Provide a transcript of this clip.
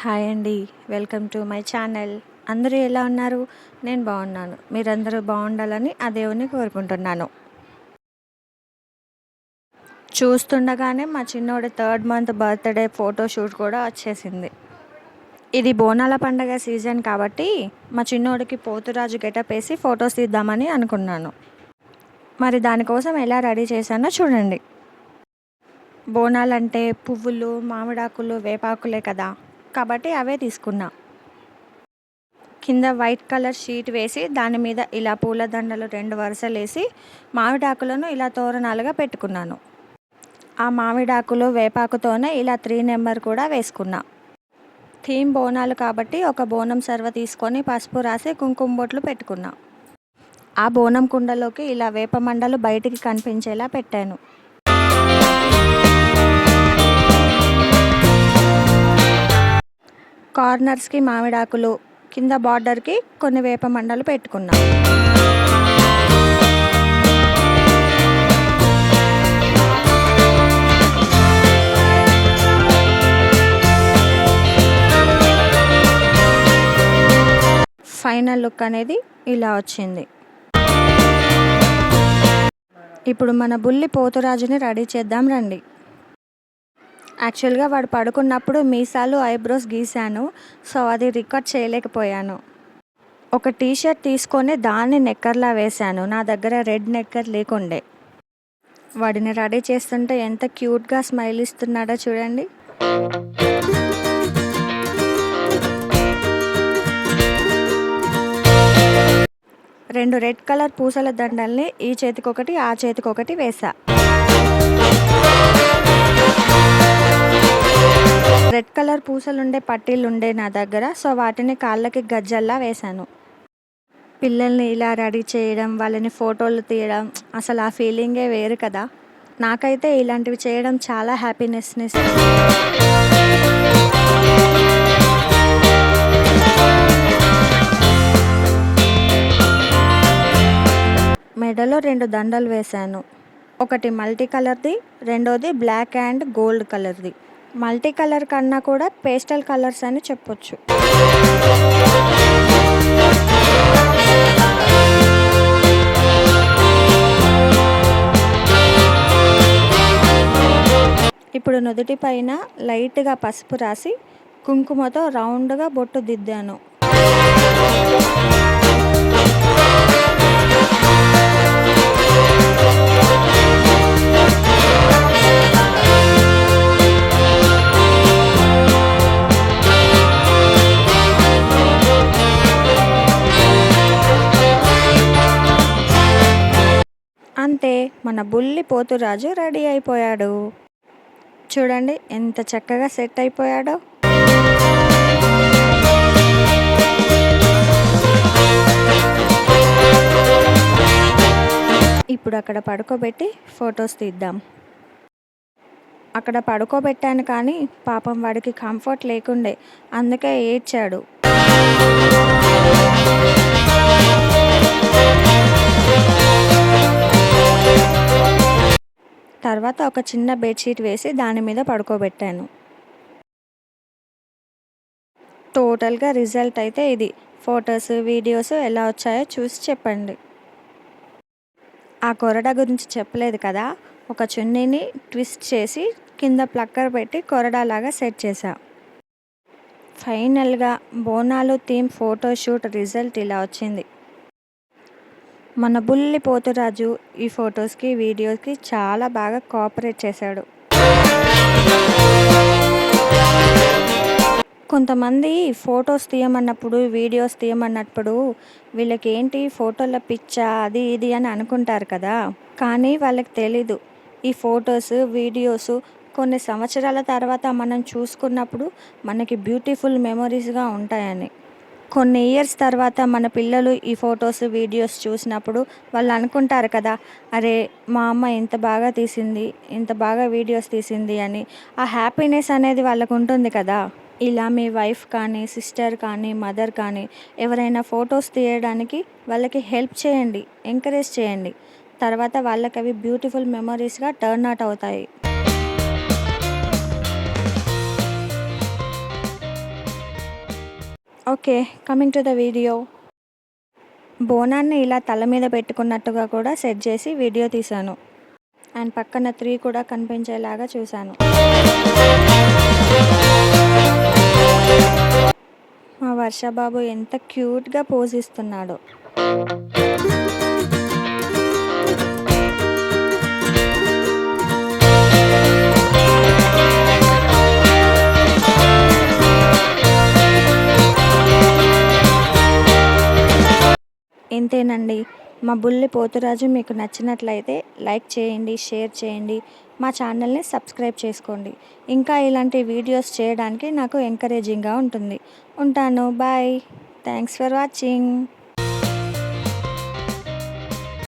Hi అండి. Welcome to my channel. అందరూ ఎలా ఉన్నారు? నేను బాగున్నాను. మీరందరూ బాగుండాలని ఆ దేవుని కోరుకుంటున్నాను. చూస్తుండగానే మా చిన్నోడి third month birthday photo shoot కూడా వచ్చేసింది. ఇది బోనాల పండగ సీజన్ కాబట్టి మా చిన్నోడికి పోతురాజు గెటప్ వేసి ఫొటోస్ తీద్దామని అనుకున్నాను. మరి దానికోసం ఎలా రెడీ చేశానో చూడండి. బోనాలంటే పువ్వులు మామిడాకులు వేపాకులే కదా. కాబట్టి అవే తీసుకున్నా. కింద వైట్ కలర్ షీట్ వేసి దాని మీద ఇలా పూలదండలు రెండు వరుసలు వేసి మామిడాకులను ఇలా తోరణాలుగా పెట్టుకున్నాను. ఆ మామిడాకులు వేపాకుతోనే ఇలా త్రీ నెంబర్ కూడా వేసుకున్నా. థీమ్ బోనాలు కాబట్టి ఒక బోనం సర్వ తీసుకొని పసుపు రాసి కుంకుమ బొట్లు పెట్టుకున్నా. ఆ బోనం కుండలోకి ఇలా వేప మండలు బయటికి కనిపించేలా పెట్టాను. కార్నర్స్కి మామిడాకులు కింద బార్డర్కి కొన్ని వేప మండలు పెట్టుకున్నాం. ఫైనల్ లుక్ అనేది ఇలా వచ్చింది. ఇప్పుడు మన బుల్లి పోతురాజుని రెడీ చేద్దాం రండి. యాక్చువల్గా వాడు పడుకున్నప్పుడు మీసాలు ఐబ్రోస్ గీశాను. సో అది రికార్డ్ చేయలేకపోయాను. ఒక టీ షర్ట్ తీసుకొని దాన్ని నెక్కర్లా వేశాను. నా దగ్గర రెడ్ నెక్కర్ లేకుండే. వాడిని రెడీ చేస్తుంటే ఎంత క్యూట్గా స్మైల్ ఇస్తున్నాడో చూడండి. రెండు రెడ్ కలర్ పూసల దండల్ని ఈ చేతికొకటి ఆ చేతికొకటి వేశా. రెడ్ కలర్ పూసలు ఉండే పట్టీలు ఉండే నా దగ్గర సో వాటిని కాళ్ళకి గజ్జల్లా వేశాను. పిల్లల్ని ఇలా రెడీ చేయడం వాళ్ళని ఫోటోలు తీయడం అసలు ఆ ఫీలింగే వేరు కదా. నాకైతే ఇలాంటివి చేయడం చాలా హ్యాపీనెస్ని మెడలో రెండు దండలు వేశాను. ఒకటి మల్టీ కలర్ది రెండోది బ్లాక్ అండ్ గోల్డ్ కలర్ది. మల్టీ కలర్ కన్నా కూడా పేస్టల్ కలర్స్ అని చెప్పొచ్చు. ఇప్పుడు నుదుటి పైన లైట్గా పసుపు రాసి కుంకుమతో రౌండ్గా బొట్టు దిద్దాను. అంతే మన బుల్లి పోతురాజు రెడీ అయిపోయాడు. చూడండి ఎంత చక్కగా సెట్ అయిపోయాడో. ఇప్పుడు అక్కడ పడుకోబెట్టి ఫొటోస్ తీద్దాం. అక్కడ పడుకోబెట్టాను కానీ పాపం వాడికి కంఫర్ట్ లేకుండే అందుకే ఏడ్చాడు. తర్వాత ఒక చిన్న బెడ్షీట్ వేసి దాని మీద పడుకోబెట్టాను. టోటల్గా రిజల్ట్ అయితే ఇది. ఫొటోస్ వీడియోస్ ఎలా వచ్చాయో చూసి చెప్పండి. ఆ కొరడా గురించి చెప్పలేదు కదా? ఒక చున్నీని ట్విస్ట్ చేసి కింద ప్లక్కర్ పెట్టి కొరడాలాగా సెట్ చేశా. ఫైనల్గా బోనాలు థీమ్ ఫోటోషూట్ రిజల్ట్ ఇలా వచ్చింది. మన బుల్లి పోతురాజు ఈ ఫొటోస్కి వీడియోస్కి చాలా బాగా కోఆపరేట్ చేశాడు. కొంతమంది ఫొటోస్ తీయమన్నప్పుడు వీడియోస్ తీయమన్నప్పుడు వీళ్ళకి ఏంటి ఫోటోల పిచ్చా అది ఇది అని అనుకుంటారు కదా. కానీ వాళ్ళకి తెలీదు. ఈ ఫొటోస్ వీడియోస్ కొన్ని సంవత్సరాల తర్వాత మనం చూసుకున్నప్పుడు మనకి బ్యూటిఫుల్ మెమొరీస్గా ఉంటాయని. కొన్ని ఇయర్స్ తర్వాత మన పిల్లలు ఈ ఫొటోస్ వీడియోస్ చూసినప్పుడు వాళ్ళు అనుకుంటారు కదా అరే మా అమ్మ ఇంత బాగా తీసింది ఇంత బాగా వీడియోస్ తీసింది అని. ఆ హ్యాపీనెస్ అనేది వాళ్ళకు ఉంటుంది కదా. ఇలా మీ వైఫ్ కానీ సిస్టర్ కానీ మదర్ కానీ ఎవరైనా ఫొటోస్ తీయడానికి వాళ్ళకి హెల్ప్ చేయండి ఎంకరేజ్ చేయండి. తర్వాత వాళ్ళకి అవి బ్యూటిఫుల్ మెమరీస్గా టర్న్ అవుట్ అవుతాయి. Okay coming to the video బోనాన్ని ఇలా తల మీద పెట్టుకున్నట్టుగా కూడా సెట్ చేసి వీడియో తీశాను. అండ్ పక్కన త్రీ కూడా కనిపించేలాగా చూశాను. మా వర్షబాబు ఎంత క్యూట్గా పోజ్ ఇస్తున్నాడో. అంతేనండి. మా బుల్లి పోతురాజు మీకు నచ్చినట్లయితే లైక్ చేయండి షేర్ చేయండి మా ఛానల్ని సబ్స్క్రైబ్ చేసుకోండి. ఇంకా ఇలాంటి వీడియోస్ చేయడానికి నాకు ఎంకరేజింగ్గా ఉంటుంది. ఉంటాను. బాయ్. Thanks for watching